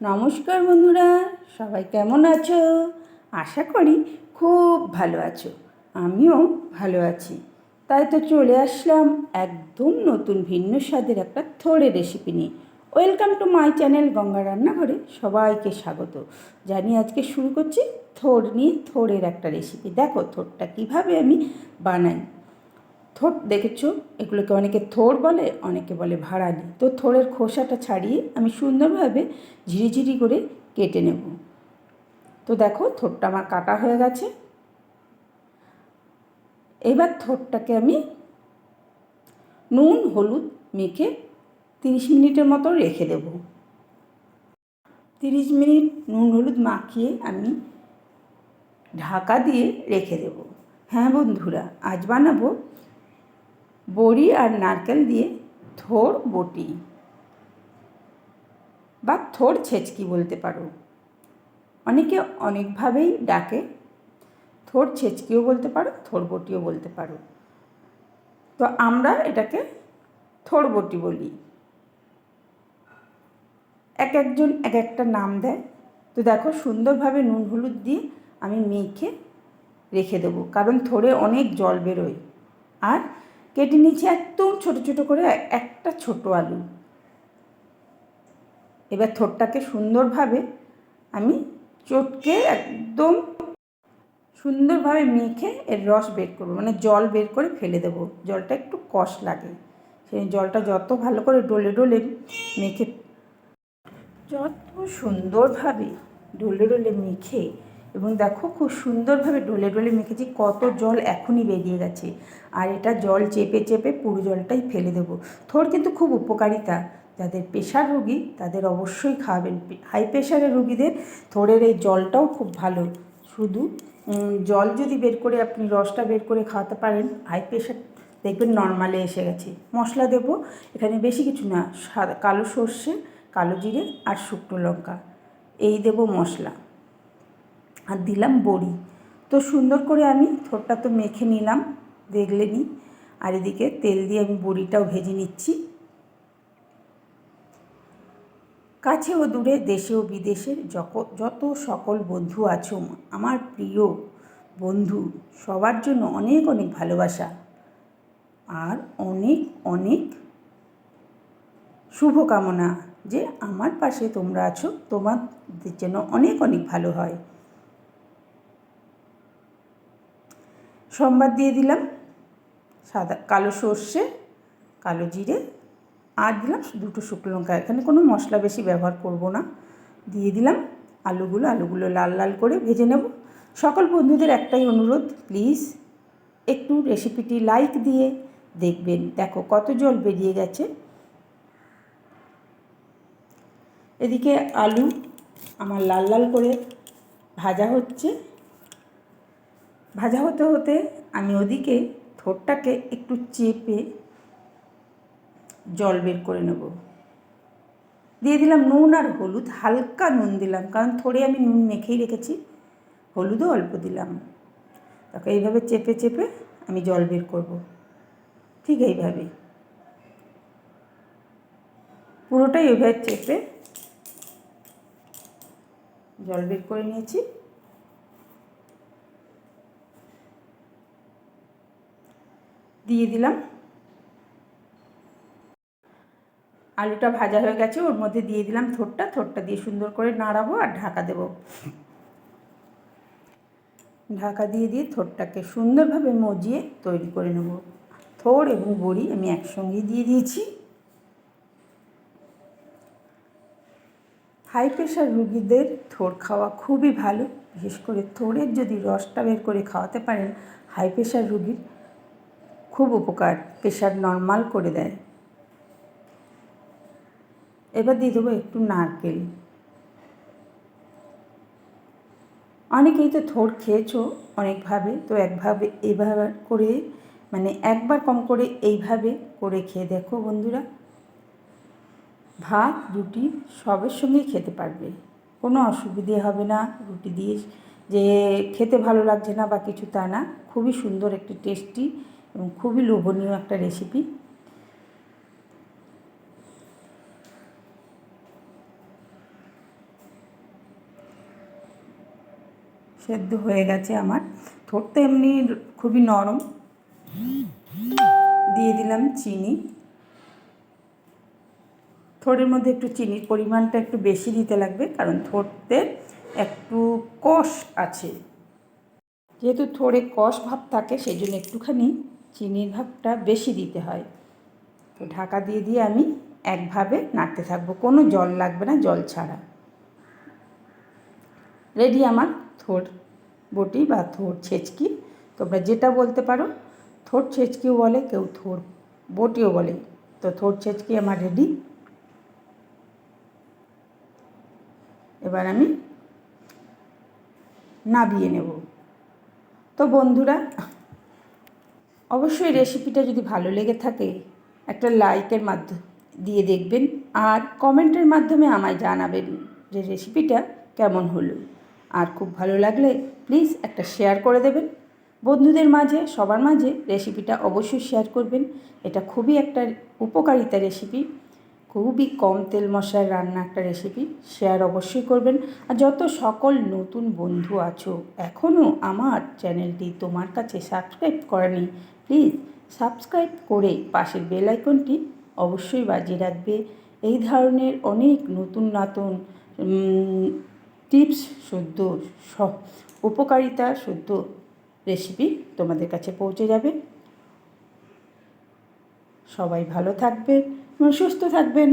নমস্কার বন্ধুরা, সবাই কেমন আছো? আশা করি খুব ভালো আছো, আমিও ভালো আছি। তাই তো চলে আসলাম একদম নতুন ভিন্ন স্বাদের একটা থোড়ে রেসিপি নিয়ে। Welcome to my channel Ganga রান্নাঘরে সবাইকে স্বাগত। জানি আজকে শুরু করছি থোড় নিয়ে থোড়ের একটা রেসিপি দেখো থোড়টা কীভাবে আমি বানাই। থোট দেখেছ? এগুলোকে অনেকে থোড় বলে, অনেকে বলে ভাড়ালি। তো থোড়ের খোসাটা ছাড়িয়ে আমি সুন্দরভাবে ঝিরিঝিরি করে কেটে নেব। তো দেখো থোটটা আমার কাটা হয়ে গেছে। এবার থোটটাকে আমি নুন, হলুদ মেখে তিরিশ মিনিটের মতো রেখে দেব। তিরিশ মিনিট নুন, হলুদ মাখিয়ে আমি ঢাকা দিয়ে রেখে দেব। হ্যাঁ বন্ধুরা, আজ বানাবো বড়ি আর নারকেল দিয়ে থোড় বটি বা থোড় ছেচকি বলতে পারো। অনেকে অনেকভাবেই ডাকে। থোড় ছেচকিও বলতে পারো থোড় বটিও বলতে পারো। তো আমরা এটাকে থোড় বটি বলি। এক একজন এক একটা নাম দেয়। তো দেখো সুন্দরভাবে নুন হলুদ দিয়ে আমি মেখে রেখে দেবো। কারণ থোড়ে অনেক জল বেরোয়। আর কেটে নিচ্ছি একদম ছোট ছোট করে একটা ছোট আলু। এবার থোরটাকে সুন্দরভাবে আমি চটকে একদম সুন্দরভাবে মেখে এর রস বের করব মানে জল বের করে ফেলে দেবো। জলটা একটু কষ লাগে, সেই জলটা যত ভালো করে ডলে ডলে মেখে যত সুন্দরভাবে ডলে ডলে মেখে এবং দেখো খুব সুন্দরভাবে ডলে ডলে মেখেছি, কত জল এখনই বেরিয়ে গেছে। আর এটা জল চেপে চেপে পুরো জলটাই ফেলে দেবো। থোর কিন্তু খুব উপকারিতা। যাদের প্রেশার রুগী, তাদের অবশ্যই খাওয়াবেন হাই প্রেশারের রুগীদের থোড়ের এই জলটাও খুব ভালো। শুধু জল যদি বের করে আপনি রসটা বের করে খাওয়াতে পারেন, হাই প্রেশার দেখবেন নর্মালে এসে গেছে। মশলা দেবো, এখানে বেশি কিছু না কালো সর্ষে, কালো জিরে আর শুকনো লঙ্কা। এই দেবো মশলা। আর দিলাম বড়ি। তো সুন্দর করে আমি থোরটা তো মেখে নিলাম, দেখলে নি। আর এদিকে তেল দিয়ে আমি বড়িটাও ভেজে নিচ্ছি। কাছে ও দূরে দেশে ও বিদেশের যত সকল বন্ধু আছো, আমার প্রিয় বন্ধু, সবার জন্য অনেক অনেক ভালোবাসা। আর অনেক অনেক শুভকামনা যে আমার পাশে তোমরা আছো, তোমাদের জন্য অনেক অনেক ভালো হয়। সোমবার দিয়ে দিলাম। সাদা, কালো সর্ষে, কালো জিরে। আর দিলাম দুটো শুকনো লঙ্কা। এখানে কোনো মশলা বেশি ব্যবহার করব না। দিয়ে দিলাম আলুগুলো। আলুগুলো লাল লাল করে ভেজে নেব। সকল বন্ধুদের একটাই অনুরোধ, প্লিজ একটু রেসিপিটি লাইক দিয়ে দেখবেন। দেখো কত জল বেরিয়ে গেছে। এদিকে আলু আমার লাল লাল করে ভাজা হচ্ছে। ভাজা হতে হতে আমি ওদিকে থোরটাকে একটু চেপে জল বের করে নেব। দিয়ে দিলাম নুন আর হলুদ, হালকা নুন দিলাম, কারণ থোড়ে আমি নুন মেখেই রেখেছি, হলুদও অল্প দিলাম। তাকে এইভাবে চেপে চেপে আমি জল বের করব। ঠিক এইভাবে। পুরোটাই এইভাবে চেপে জল বের করে নিয়েছি। দিয়ে দিলাম। আলুটা ভাজা হয়ে গেছে, ওর মধ্যে দিয়ে দিলাম থোটটা। থোটটা দিয়ে সুন্দর করে নাড়াবো আর ঢাকা দেব। ঢাকা দিয়ে দিয়ে থোটটাকে সুন্দরভাবে মজিয়ে তৈরি করে নেব। থোর এবং বড়ি আমি একসঙ্গেই দিয়ে দিয়েছি। হাই প্রেশার রুগীদের থোর খাওয়া খুবই ভালো। বিশেষ করে থোড়ের যদি রসটা বের করে খাওয়াতে পারেন, হাই প্রেশার রুগীর খুব উপকার, প্রেশার নর্মাল করে দেয়। এবার দিয়ে দেবো একটু নারকেল। অনেকেই তো থোড় খেয়েছো অনেকভাবে, তো একভাবে এভাবে করে মানে একবার কম করে এইভাবে করে খেয়ে দেখো বন্ধুরা। ভাত, রুটি সবের সঙ্গেই খেতে পারবে। কোনো অসুবিধে হবে না রুটি দিয়ে, যে খেতে ভালো লাগছে না বা কিছু তা না। খুবই সুন্দর একটি টেস্টি এবং খুবই লোভনীয় একটা রেসিপি সেদ্ধ হয়ে গেছে আমার। থোড়টা এমনি খুবই নরম। দিয়ে দিলাম চিনি। থোড়ের মধ্যে একটু চিনির পরিমাণটা একটু বেশি দিতে লাগবে, কারণ থোড়তে একটু কষ আছে। যেহেতু থোড়ে কষ ভাব থাকে, সেই জন্য একটুখানি চিনির ভাবটা বেশি দিতে হয়। তো ঢাকা দিয়ে দিয়ে আমি একভাবে নাড়তে থাকব। কোনো জল লাগবে না, জল ছাড়া। রেডি আমার থোর বটি বা থোর ছেচকি। তোমরা যেটা বলতে পারো, থোর ছেচকিও বলে, কেউ থোর বটিও বলে। তো থোর ছেচকি আমার রেডি। এবার আমি নাবিয়ে নেব। তো বন্ধুরা অবশ্যই রেসিপিটা যদি ভালো লেগে থাকে, একটা লাইকের মাধ্যমে দিয়ে দেখবেন। আর কমেন্টের মাধ্যমে আমায় জানাবেন যে রেসিপিটা কেমন হলো। আর খুব ভালো লাগলে প্লিজ একটা শেয়ার করে দেবেন। বন্ধুদের মাঝে, সবার মাঝে রেসিপিটা অবশ্যই শেয়ার করবেন। এটা খুবই একটা উপকারিতা রেসিপি খুবই কম তেল মশলার রান্না একটা রেসিপি শেয়ার অবশ্যই করবেন। আর যত সকল নতুন বন্ধু আছো এখনও আমার চ্যানেলটি তোমার কাছে সাবস্ক্রাইব করেনি প্লিজ সাবস্ক্রাইব করে পাশের বেল আইকনটি অবশ্যই বাজিয়ে রাখবে। এই ধরনের অনেক নতুন নতুন টিপস শুদ্ধ উপকারিতা শুদ্ধ রেসিপি তোমাদের কাছে পৌঁছে যাবে। সবাই ভালো থাকবেন। এবং সুস্থ থাকবেন।